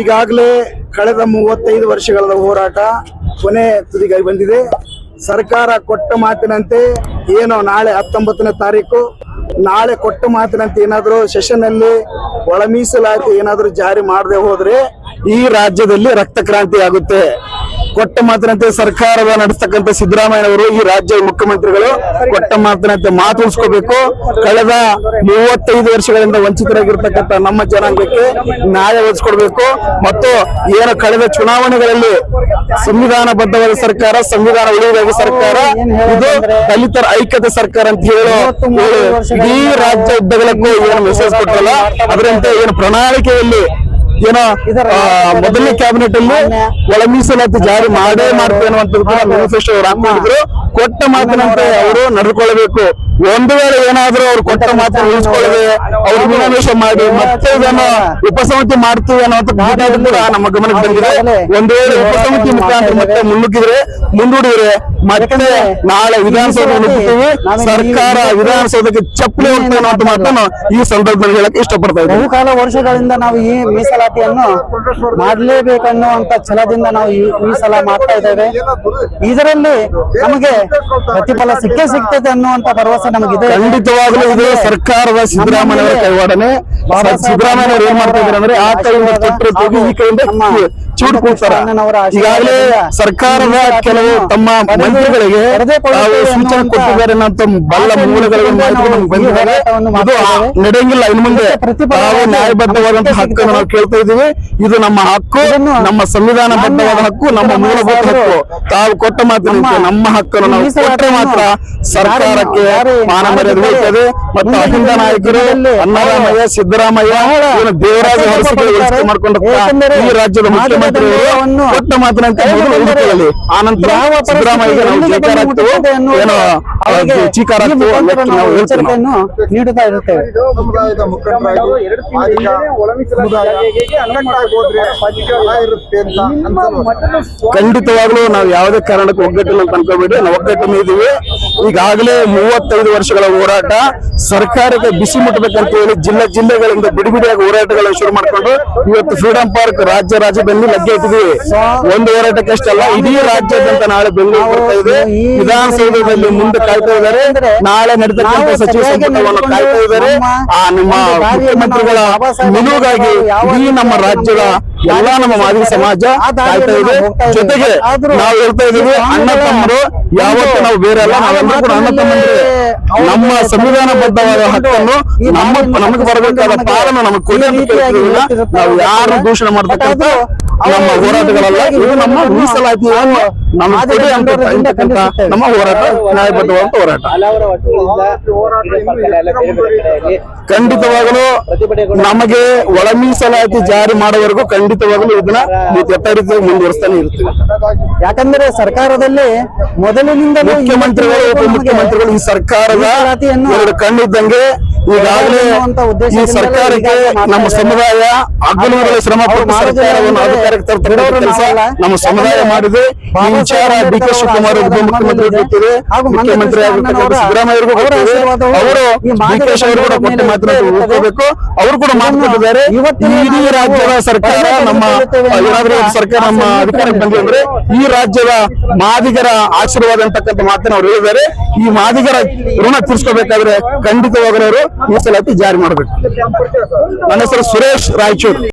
ಈಗಾಗಲೇ ಕಳೆದ ಮೂವತ್ತೈದು ವರ್ಷಗಳ ಹೋರಾಟ ಕೊನೆ ತುದಿಗಾಗಿ ಬಂದಿದೆ. ಸರ್ಕಾರ ಕೊಟ್ಟ ಮಾತಿನಂತೆ ಏನೋ ನಾಳೆ ಹತ್ತೊಂಬತ್ತನೇ ತಾರೀಕು, ನಾಳೆ ಕೊಟ್ಟ ಮಾತಿನಂತೆ ಏನಾದರೂ ಸೆಷನ್ ಅಲ್ಲಿ ಒಳ ಮೀಸಲಾತಿ ಏನಾದರೂ ಜಾರಿ ಮಾಡದೆ ಹೋದ್ರೆ ಈ ರಾಜ್ಯದಲ್ಲಿ ರಕ್ತ ಕ್ರಾಂತಿ ಆಗುತ್ತೆ. ಕೊಟ್ಟ ಮಾತಿನಂತೆ ಸರ್ಕಾರದ ನಡೆಸ್ತಕ್ಕಂಥ ಸಿದ್ದರಾಮಯ್ಯನವರು ಈ ರಾಜ್ಯದ ಮುಖ್ಯಮಂತ್ರಿಗಳು ಕೊಟ್ಟ ಮಾತಿನಂತೆ ಮಾತು ಉಳಿಸ್ಕೋಬೇಕು. ಕಳೆದ ಮೂವತ್ತೈದು ವರ್ಷಗಳಿಂದ ವಂಚಿತರಾಗಿರ್ತಕ್ಕಂಥ ನಮ್ಮ ಜನಾಂಗಕ್ಕೆ ನ್ಯಾಯ ಒದಗಿಸ್ಕೊಡ್ಬೇಕು. ಮತ್ತು ಏನು ಕಳೆದ ಚುನಾವಣೆಗಳಲ್ಲಿ ಸಂವಿಧಾನ ಬದ್ಧವಾದ ಸರ್ಕಾರ, ಸಂವಿಧಾನ ಉಳಿಯುವ ಸರ್ಕಾರ, ಇದು ದಲಿತರ ಐಕ್ಯತೆ ಸರ್ಕಾರ ಅಂತ ಹೇಳೋ ಇಡೀ ರಾಜ್ಯ ಉದ್ದಗಲಕ್ಕೂ ಏನು ಮೆಸೇಜ್ ಕೊಟ್ಟಲ್ಲ ಅದರಂತೆ ಏನು ಪ್ರಣಾಳಿಕೆಯಲ್ಲಿ ಏನೋ ಮೊದಲನೇ ಕ್ಯಾಬಿನೆಟ್ ಅಲ್ಲಿ ಒಳ ಮೀಸಲಾತಿ ಜಾರಿ ಮಾಡೇ ಮಾಡ್ತೇನೆ ಅನ್ನುವಂಥದ್ದು ಕೂಡ ಮ್ಯಾನಿಫೆಸ್ಟೋ ಅವರು ಹಾಕೊಂಡಿದ್ರು ಕೊಟ್ಟ ಮಾತಿನಂತೆ ಅವರು ನಡೆದುಕೊಳ್ಳಬೇಕು ಒಂದು ವೇಳೆ ಏನಾದ್ರೂ ಅವ್ರು ಕೊಟ್ಟ ಮಾತು ಉಳಿಸ್ಕೊಳ್ಳದೆ ಅವ್ರ ಮೀನಾಮೇಶ ಮಾಡಿ ಮತ್ತೆ ಇದನ್ನ ಉಪಸಮಿತಿ ಮಾಡ್ತೀವಿ ಅನ್ನೋದು ಕೂಡ ನಮ್ಮ ಗಮನಕ್ಕೆ ಬಂದಿದೆ. ಒಂದು ವೇಳೆ ಉಪಸಮಿತಿ ಮುಖಾಂತರ ಮತ್ತೆ ಮುನ್ನುಗ್ಗಿದ್ರೆ ಮುಂದೂಡಿದ್ರೆ ಮತ್ತೆ ನಾಳೆ ವಿಧಾನಸೌಧ ನುಗ್ಗುತ್ತೀವಿ ಸರ್ಕಾರ ವಿಧಾನಸೌಧಕ್ಕೆ ಚಪ್ಪಲಿ ಹೋಗ್ತೇವೆ ಅನ್ನೋ ಮಾತನ್ನು ಈ ಸಂದರ್ಭದಲ್ಲಿ ಹೇಳಕ್ ಇಷ್ಟಪಡ್ತಾ ಇದ್ದೀವಿ ಬಹುಕಾಲ ವರ್ಷಗಳಿಂದ ನಾವು ಈ ಮೀಸಲಾತಿಯನ್ನು ಮಾಡಲೇಬೇಕನ್ನುವಂತ ಛಲದಿಂದ ನಾವು ಈ ಸಲ ಮಾಡ್ತಾ ಇದ್ದೇವೆ. ಇದರಲ್ಲಿ ನಮಗೆ ಪ್ರತಿಫಲ ಸಿಕ್ಕೇ ಸಿಗ್ತದೆ ಅನ್ನುವಂತ ಭರವಸೆ ನಮಗಿದೆ. ಖಂಡಿತವಾಗ್ಲೂ ಇದು ಸರ್ಕಾರದ ಸಿದ್ದರಾಮಯ್ಯ ಕೈವಾಡನೆ. ಸಿದ್ದರಾಮಯ್ಯ ಏನ್ ಮಾಡ್ತಾ ಇದ್ದಾರೆ ಅಂದ್ರೆ ಆ ಕೈಯಿಂದ ಕೊಟ್ಟರೆ ಈ ಕೈಯಿಂದ ಚೂಟ್ ಕೊಡ್ತಾರ ಈಗಾಗಲೇ ಸರ್ಕಾರದ ಕೆಲವು ತಮ್ಮ ಮಂತ್ರಿಗಳಿಗೆ ಸೂಚನೆ ಕೊಟ್ಟಿದ್ದಾರೆ ಬಲ್ಲ ಮೂಲಗಳಿಗೆ ಇದು ನಡೆಯಂಗಿಲ್ಲ. ಇನ್ನು ಮುಂದೆ ತಾವು ನ್ಯಾಯಬದ್ಧವಾದಂತಹ ಹಕ್ಕನ್ನು ನಾವು ಕೇಳ್ತಾ ಇದ್ದೀವಿ. ಇದು ನಮ್ಮ ಹಕ್ಕು ನಮ್ಮ ಸಂವಿಧಾನ ಬದ್ಧವಾದ ಹಕ್ಕು ನಮ್ಮ ಮೂಲಭೂತ ಹಕ್ಕು. ತಾವು ಕೊಟ್ಟ ಮಾತಿನಂತೆ ನಮ್ಮ ಹಕ್ಕನ್ನು ನಾವು ಕೊಟ್ಟರೆ ಮಾತ್ರ ಸರ್ಕಾರಕ್ಕೆ ಮಾನ ಮರ್ಯಾದೆ ಉಳಿತದೆ ಮತ್ತು ಅಹಿಂದ ನಾಯಕರು ಅನ್ನರಾಮಯ್ಯ ಸಿದ್ದರಾಮಯ್ಯ ದೇವರಾಜ ಮಾಡ್ಕೊಂಡು ಈ ರಾಜ್ಯದ ಮುಖ್ಯಮಂತ್ರಿಯವರು ಕೊಟ್ಟ ಮಾತಿನಂತೆ ಏನೋ ಅವ್ರಿಗೆ ಚೀಕಾರ ನೀಡುತ್ತಾ ಇರುತ್ತೇವೆ. ಸಮುದಾಯದ ಮುಖಂಡರಾಗಿ? ಖಂಡಿತವಾಗ್ಲೂ ನಾವು ಯಾವುದೇ ಕಾರಣಕ್ಕೂ ಒಗ್ಗಟ್ಟಿಲ್ಲ ಅಂತ ಅನ್ಕೋಬೇಡಿ ನಾವು ಒಗ್ಗಟ್ಟಿನ ಇದೀವಿ ಈಗಾಗಲೇ ಮೂವತ್ತೈದು ವರ್ಷಗಳ ಹೋರಾಟ ಸರ್ಕಾರಕ್ಕೆ ಬಿಸಿ ಮುಟ್ಟಬೇಕಂತ ಹೇಳಿ ಜಿಲ್ಲೆ ಜಿಲ್ಲೆಗಳಿಂದ ಬಿಡಿ ಬಿಡಿಯಾಗಿ ಹೋರಾಟಗಳನ್ನು ಶುರು ಮಾಡಿಕೊಂಡು ಇವತ್ತು ಫ್ರೀಡಂ ಪಾರ್ಕ್ ರಾಜ್ಯ ರಾಜ್ಯದಲ್ಲಿ ಲಗ್ಗೆ ಇಟ್ಟಿದ್ದೀವಿ ಒಂದು ಹೋರಾಟಕ್ಕೆ ಅಷ್ಟಲ್ಲ ಇಡೀ ರಾಜ್ಯಾದ್ಯಂತ ನಾಳೆ ಬೆಂಗಳೂರು ಬರ್ತಾ ಇದೆ. ವಿಧಾನಸೌಧದಲ್ಲಿ ಮುಂದೆ ಕಾಯ್ತಾ ಇದ್ದಾರೆ. ನಾಳೆ ನಡೆತಕ್ಕಂಥ ಸಚಿವ ಸಂಪುಟವನ್ನು ಕಾಯ್ತಾ ಇದ್ದಾರೆ. ಆ ನಿಮ್ಮ ಮುಖ್ಯಮಂತ್ರಿಗಳ ನಿಲುವಾಗಿ ಇಡೀ ನಮ್ಮ ರಾಜ್ಯದ ಎಲ್ಲಾ ನಮ್ಮ ಮಾದರಿ ಸಮಾಜ ಕಾಯ್ತಾ ಇದೆ. ಜೊತೆಗೆ ನಾವು ಹೇಳ್ತಾ ಇದೀವಿ ಅಣ್ಣ ತಮ್ಮರು ಯಾವತ್ತೂ ನಾವು ಬೇರೆ ಅಲ್ಲ ನಾವೆಲ್ಲರೂ ಕೂಡ ಅಣ್ಣ ತಮ್ಮಂದ್ರೆ. ನಮ್ಮ ಸಂವಿಧಾನಬದ್ಧವಾದ ಹಕ್ಕನ್ನು ನಮ್ಮ ನಮಗೆ ಬರಬೇಕಾದ ಪಾಲನ್ನು ನಮಗೆ ಅಂತ ಕೇಳ್ತಿರೋದಿಲ್ಲ. ನಾವು ಯಾರು ದೂಷಣೆ ಮಾಡ್ತಕ್ಕಂಥ ನಮ್ಮ ಹೋರಾಟಗಳಲ್ಲ ಇದು ನಮ್ಮ ಮೀಸಲಾತಿ ನಮ್ಮ ನಮ್ಮ ಹೋರಾಟ ನ್ಯಾಯಬದ್ಧವಾದಂತ ಹೋರಾಟ. ಖಂಡಿತವಾಗಲೂ ನಮಗೆ ಒಳ ಮೀಸಲಾತಿ ಜಾರಿ ಮಾಡುವವರೆಗೂ ಖಂಡಿತವಾಗಲೂ ಇದನ್ನ ಯಥಾರೀತಿಯಾಗಿ ಮುಂದುವರಿಸ್ತಾನೆ ಇರ್ತೀವಿ. ಯಾಕಂದ್ರೆ ಸರ್ಕಾರದಲ್ಲಿ ಮೊದಲಿನಿಂದ ಮುಖ್ಯಮಂತ್ರಿಗಳು ಉಪಮುಖ್ಯಮಂತ್ರಿಗಳು ಈ ಸರ್ಕಾರದ ಎರಡು ಕಣ್ಣಿದ್ದಂಗೆ ಈಗಾಗಲೇ ಈ ಸರ್ಕಾರಕ್ಕೆ ನಮ್ಮ ಸಮುದಾಯ ಹಗಲುಗಳ ಶ್ರಮ ಪಟ್ಟು ಸರ್ಕಾರವನ್ನು ಅಧಿಕಾರಕ್ಕೆ ಕೆಲಸ ನಮ್ಮ ಸಮುದಾಯ ಮಾಡಿದೆ. ಈ ವಿಚಾರ ಡಿ ಕೆ ಶಿವಕುಮಾರ್ ಉಪಮುಖ್ಯಮಂತ್ರಿ ಗೊತ್ತಿದೆ ಮುಖ್ಯಮಂತ್ರಿ ಆಗಿರ್ತಕ್ಕಂಥ ಸಿದ್ದರಾಮಯ್ಯರಿಗೂ ಅವರ ಗೊತ್ತಿದೆ ಅವರು ಈ ಡಿ ಕೆ ಅವರು ಕೂಡ ಕೊಟ್ಟ ಅವರು ಕೂಡ ಮಾತನಾಡಿದ್ದಾರೆ ಇಡೀ ರಾಜ್ಯದ ಸರ್ಕಾರ ನಮ್ಮ ಏನಾದ್ರೂ ಸರ್ಕಾರ ನಮ್ಮ ಅಧಿಕಾರಕ್ಕೆ ಬಂದಿದೆ ಅಂದ್ರೆ ಈ ರಾಜ್ಯದ ಮಾದಿಗರ ಆಶೀರ್ವಾದ ಅಂತಕ್ಕಂಥ ಮಾತನ್ನ ಅವ್ರು ಹೇಳಿದ್ದಾರೆ. ಈ ಮಾದಿಗರ ಋಣ ತೀರ್ಸ್ಕೋಬೇಕಾದ್ರೆ ಖಂಡಿತವಾಗಲೂ ಅವರು ಮೀಸಲಾತಿ ಜಾರಿ ಮಾಡಬೇಕು ನನ್ನ ಹೆಸರು ಸುರೇಶ್ ರಾಯಚೂರು